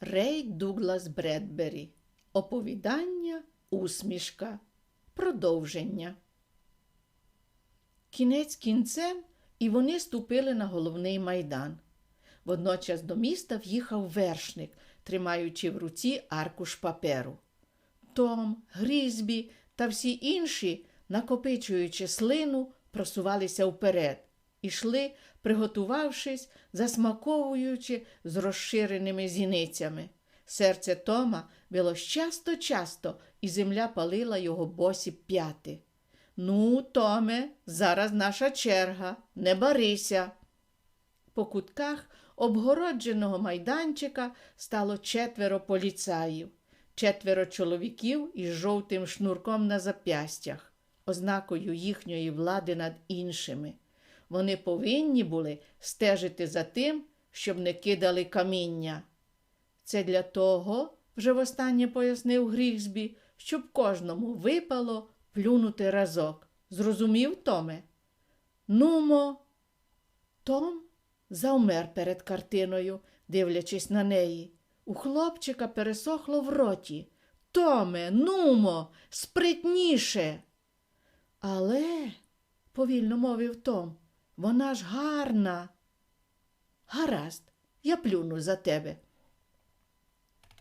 Рей Дуглас Бредбері. Оповідання, усмішка, продовження. Кінець кінцем, і вони ступили на головний майдан. Водночас до міста в'їхав вершник, тримаючи в руці аркуш паперу. Том, Грізбі та всі інші, накопичуючи слину, просувалися вперед, ішли, приготувавшись, засмаковуючи з розширеними зіницями. Серце Тома било часто-часто, і земля палила його босі п'яти. Ну, Томе, зараз наша черга, не барися. По кутках обгородженого майданчика стало четверо поліцаїв, четверо чоловіків із жовтим шнурком на зап'ястях, ознакою їхньої влади над іншими. Вони повинні були стежити за тим, щоб не кидали каміння. Це для того, вже востаннє пояснив Грігсбі, щоб кожному випало плюнути разок. Зрозумів, Томе? Нумо. Том завмер перед картиною, дивлячись на неї. У хлопчика пересохло в роті. Томе, нумо, спритніше. Але, повільно мовив Том, вона ж гарна. Гаразд, я плюну за тебе.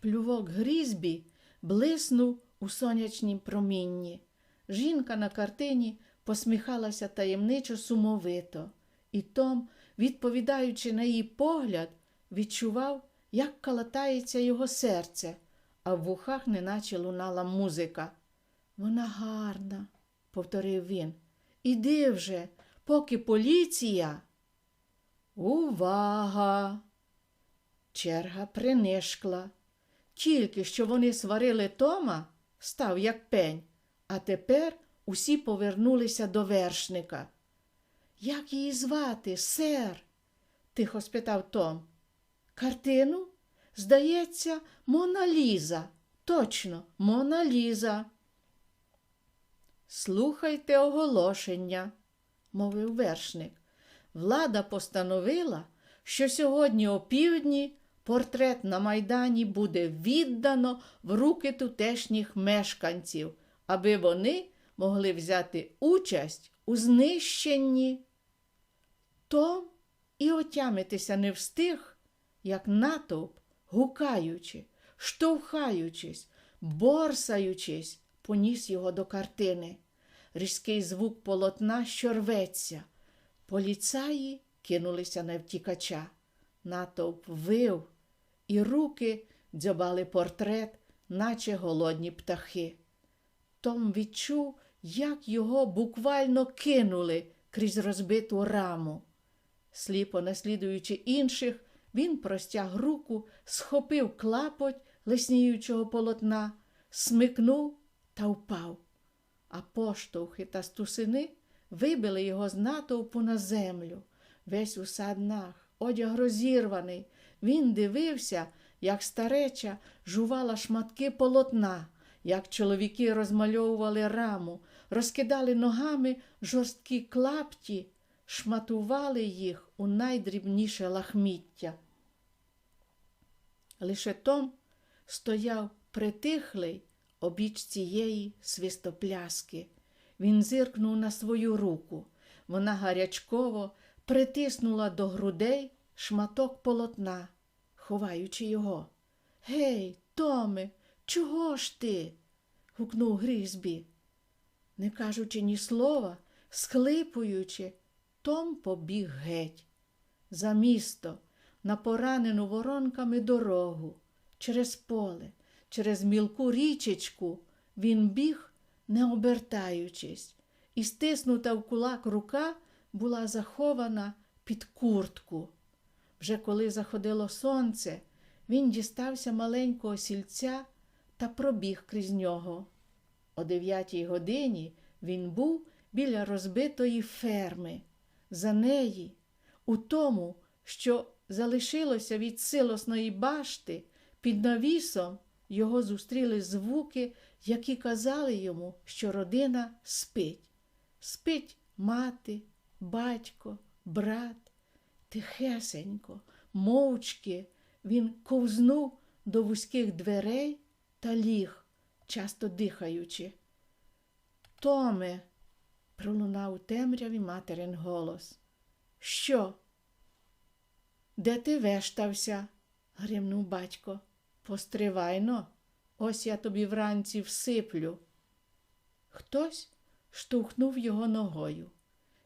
Плювок Грізбі блиснув у сонячнім промінні. Жінка на картині посміхалася таємничо сумовито, і Том, відповідаючи на її погляд, відчував, як калатається його серце, а в вухах неначе лунала музика. Вона гарна, повторив він. Іди вже, поки поліція. Увага! Черга принишкла. Тільки що вони сварили Тома, став як пень, а тепер усі повернулися до вершника. Як її звати, сер? тихо спитав Том. Картину? Здається, Мона Ліза. Точно, Мона Ліза. Слухайте оголошення, мовив вершник. Влада постановила, що сьогодні опівдні портрет на майдані буде віддано в руки тутешніх мешканців, аби вони могли взяти участь у знищенні. Том і отямитися не встиг, як натовп, гукаючи, штовхаючись, борсаючись, поніс його до картини. Різкий звук полотна, що рветься. Поліцаї кинулися на втікача. Натовп вив, і руки дзьобали портрет, наче голодні птахи. Том відчув, як його буквально кинули крізь розбиту раму. Сліпо наслідуючи інших, він простяг руку, схопив клапоть лисніючого полотна, смикнув та впав. А поштовхи та стусини вибили його з натовпу на землю. Весь у саднах, одяг розірваний. Він дивився, як стареча жувала шматки полотна, як чоловіки розмальовували раму, розкидали ногами жорсткі клапті, шматували їх у найдрібніше лахміття. Лише Том стояв притихлий обіч цієї свистопляски. Він зиркнув на свою руку. Вона гарячково притиснула до грудей шматок полотна, ховаючи його. Гей, Томе, чого ж ти? гукнув Грізбі. Не кажучи ні слова, схлипуючи, Том побіг геть. За місто, на поранену воронками дорогу, через поле, через мілку річечку він біг, не обертаючись, і стиснута в кулак рука була захована під куртку. Вже коли заходило сонце, він дістався маленького сільця та пробіг крізь нього. О дев'ятій годині він був біля розбитої ферми. За неї, у тому, що залишилося від силосної башти, під навісом його зустріли звуки, які казали йому, що родина спить. Спить мати, батько, брат. Тихесенько, мовчки він ковзнув до вузьких дверей та ліг, часто дихаючи. Томе, пролунав у темряві материн голос. Що? Де ти вештався? гримнув батько. Постривайно, ось я тобі вранці всиплю. Хтось штовхнув його ногою.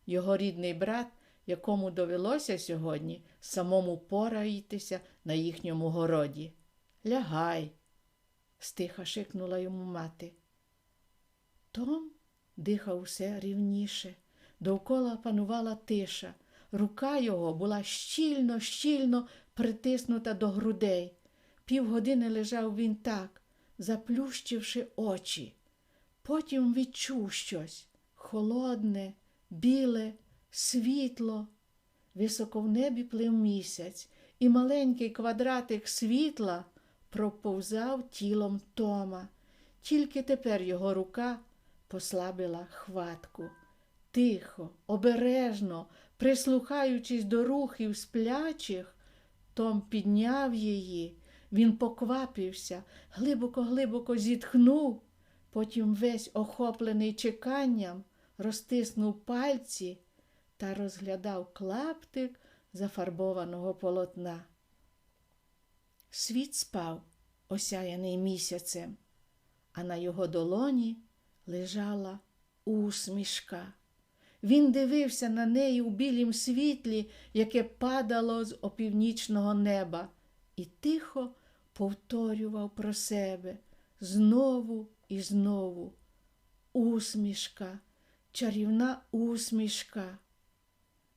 Його рідний брат, якому довелося сьогодні самому пораїтися на їхньому городі. Лягай, стиха шикнула йому мати. Том дихав усе рівніше. Довкола панувала тиша. Рука його була щільно, щільно притиснута до грудей. Півгодини лежав він так, заплющивши очі. Потім відчув щось холодне, біле, світло. Високо в небі плив місяць, і маленький квадратик світла проповзав тілом Тома. Тільки тепер його рука послабила хватку. Тихо, обережно, прислухаючись до рухів сплячих, Том підняв її, він поквапився, глибоко-глибоко зітхнув, потім весь охоплений чеканням, розтиснув пальці та розглядав клаптик зафарбованого полотна. Світ спав, осяяний місяцем, а на його долоні лежала усмішка. Він дивився на неї у білім світлі, яке падало з опівнічного неба, і тихо повторював про себе знову і знову. Усмішка, чарівна усмішка.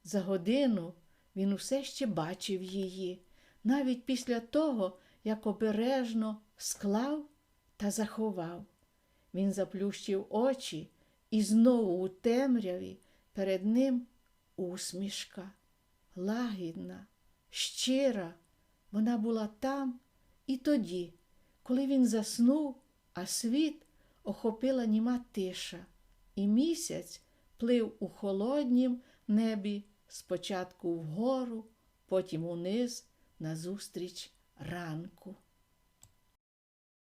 За годину він усе ще бачив її, навіть після того, як обережно склав та заховав. Він заплющив очі і знову у темряві перед ним усмішка, лагідна, щира. Вона була там і тоді, коли він заснув, а світ охопила німа тиша, і місяць плив у холоднім небі спочатку вгору, потім униз назустріч ранку.